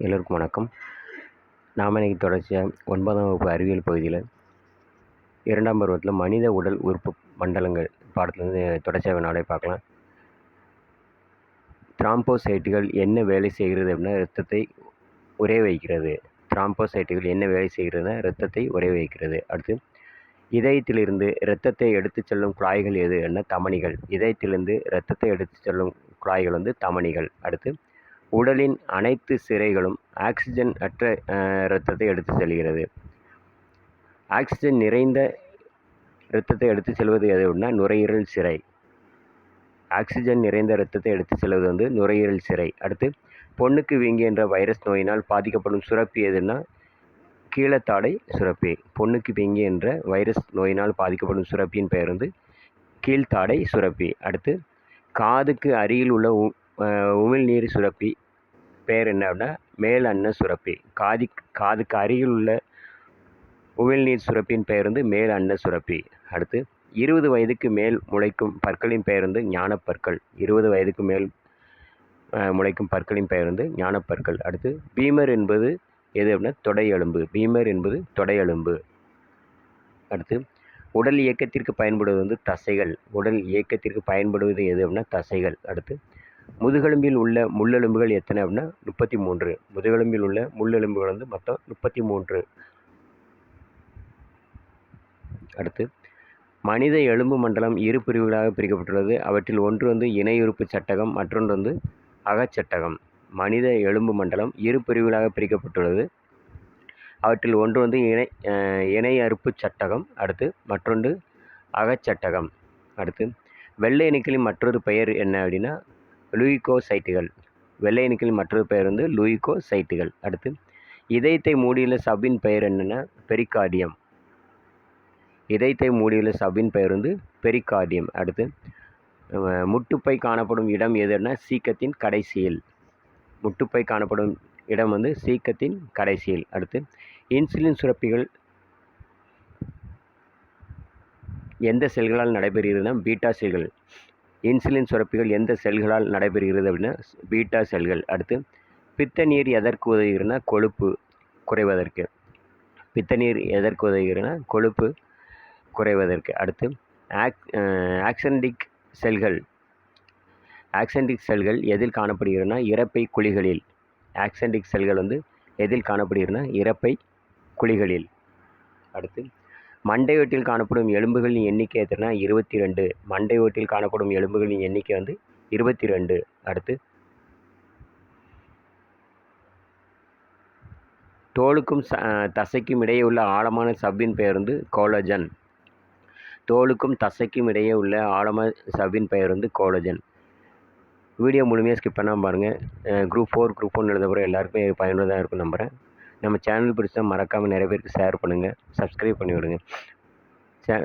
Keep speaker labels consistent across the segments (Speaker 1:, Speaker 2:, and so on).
Speaker 1: எல்லோருக்கும் வணக்கம். நாம் இன்னைக்கு தொடர்ச்சியாக ஒன்பதாம் வகுப்பு அறிவியல் பகுதியில் இரண்டாம் பருவத்தில் மனித உடல் உறுப்பு மண்டலங்கள் பாடத்துலேருந்து தொடர்ச்சியாக நாளே பார்க்கலாம். த்ராம்போசைட்டுகள் என்ன வேலை செய்கிறது அப்படின்னா ரத்தத்தை உரைய வைக்கிறது. த்ராம்போசைட்டுகள் என்ன வேலை செய்கிறதுனா ரத்தத்தை உரைய வைக்கிறது. அடுத்து இதயத்திலிருந்து இரத்தத்தை எடுத்துச் செல்லும் குழாய்கள் எது என்ன தமனிகள் இதயத்திலிருந்து இரத்தத்தை எடுத்துச் செல்லும் குழாய்கள் வந்து தமனிகள் அடுத்து உடலின் அனைத்து சிரைகளும் ஆக்சிஜன் அற்ற இரத்தத்தை எடுத்து செல்கிறது. ஆக்சிஜன் நிறைந்த இரத்தத்தை எடுத்து செல்வது எது நுரையீரல் சிறை. ஆக்சிஜன் நிறைந்த இரத்தத்தை எடுத்து செல்வது வந்து நுரையீரல் சிறை. அடுத்து பொண்ணுக்கு வீங்கி என்ற வைரஸ் நோயினால் பாதிக்கப்படும் சுரப்பி எதுன்னா கீழத்தாடை சுரப்பி. பொண்ணுக்கு வீங்கி என்ற வைரஸ் நோயினால் பாதிக்கப்படும் சுரப்பியின் பெயர் வந்து கீழ்த்தாடை சுரப்பி. அடுத்து காதுக்கு அருகில் உள்ள உமிழ்நீர் சுரப்பி. பேர் என்ன அப்படின்னா மேல் அன்ன சுரப்பி. காதி காதுக்கு அருகில் உள்ள உமிழ்நீர் சுரப்பியின் பெயர் வந்து மேல் அன்ன சுரப்பி. அடுத்து இருபது வயதுக்கு மேல் முளைக்கும் பற்களின் பெயர் வந்து ஞானப்பற்கள். இருபது வயதுக்கு மேல் முளைக்கும் பற்களின் பெயர் வந்து ஞானப்பற்கள். அடுத்து பீமர் என்பது எது அப்படின்னா தொடை எலும்பு. பீமர் என்பது தொடை எலும்பு. அடுத்து உடல் இயக்கத்திற்கு பயன்படுவது வந்து தசைகள். உடல் இயக்கத்திற்கு பயன்படுவது எது அப்படின்னா தசைகள். அடுத்து முதுகெலும்பில் உள்ள முள்ளெலும்புகள் எத்தனை அப்படின்னா முப்பத்தி மூன்று முதுகெலும்பில் உள்ள முள்ளெலும்புகள் வந்து மொத்தம் முப்பத்தி மூன்று அடுத்து மனித எலும்பு மண்டலம் இரு பிரிவுகளாக பிரிக்கப்பட்டுள்ளது. அவற்றில் ஒன்று வந்து இணையுறுப்பு சட்டகம் மற்றொன்று வந்து அகச்சட்டகம். மனித எலும்பு மண்டலம் இரு பிரிவுகளாக பிரிக்கப்பட்டுள்ளது. அவற்றில் ஒன்று வந்து இணை இணை அறுப்பு சட்டகம் அடுத்து மற்றொன்று அகச்சட்டகம். அடுத்து வெள்ளை அணுக்களின் மற்றொரு பெயர் என்ன அப்படின்னா லூயிகோசைட்டுகள். சைட்டுகள் அணுக்களின் மற்றொரு பெயர் வந்து லூயிகோசைட்டுகள். அடுத்து இதயத்தை மூடியுள்ள சபின் பெயர் என்னென்னா பெரிகார்டியம். இதயத்தை மூடியுள்ள சபின் பெயர் வந்து பெரிகார்டியம். அடுத்து முட்டுப்பை காணப்படும் இடம் எதுன்னா சீக்கத்தின் கடைசியில். முட்டுப்பை காணப்படும் இடம் வந்து சீக்கத்தின் கடைசியில். அடுத்து இன்சுலின் சுரப்பிகள் எந்த செல்களால் நடைபெறுகிறதுனா பீட்டா செல்கள். இன்சுலின் சுரப்பிகள் எந்த செல்களால் நடைபெறுகிறது அப்படின்னா பீட்டா செல்கள். அடுத்து பித்த நீர் எதற்கு உதவுகிறதுனா கொழுப்பு குறைவதற்கு. பித்த நீர் எதற்கு உதவுகிறதுனா கொழுப்பு குறைவதற்கு. அடுத்து ஆக் ஆக்சன்டிக் செல்கள். ஆக்சன்டிக் செல்கள் எதில் காணப்படுகிறதுனா இறப்பை குழிகளில். ஆக்சன்டிக் செல்கள் வந்து எதில் காணப்படுகிறதுனா இறப்பை குழிகளில். அடுத்து மண்டை ஓட்டில் காணப்படும் எலும்புகளின் எண்ணிக்கை எத்தனை இருபத்தி ரெண்டு மண்டை ஓட்டில் காணப்படும் எலும்புகளின் எண்ணிக்கை வந்து இருபத்தி ரெண்டு அடுத்து. தோலுக்கும் ச தசைக்கும் இடையே உள்ள ஆழமான சவ்வின் பெயர் வந்து கோலஜன். தோலுக்கும் தசைக்கும் இடையே உள்ள ஆழமான சவ்வின் பெயர் வந்து கோலஜன். வீடியோ முழுமையாக ஸ்கிப் பண்ணாமல் பாருங்கள் குரூப் ஃபோர் குரூப் ஒன் எழுத போகிற எல்லாருக்குமே பயனுள்ளதாக இருக்கும் நம்புகிறேன் நம்ம சேனல் பிடிச்சா மறக்காமல் நிறைய பேருக்கு ஷேர் பண்ணுங்கள் சப்ஸ்கிரைப் பண்ணி விடுங்க. சே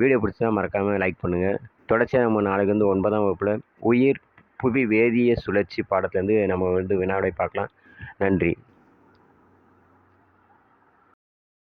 Speaker 1: வீடியோ பிடிச்சா மறக்காமல் லைக் பண்ணுங்கள் தொடர்ச்சியாக நம்ம நாளைக்கு வந்து ஒன்பதாம் வகுப்பில் உயிர் புவி வேதிய சுழற்சி பாடத்துலேருந்து நம்ம வந்து வினாவை பார்க்கலாம். நன்றி.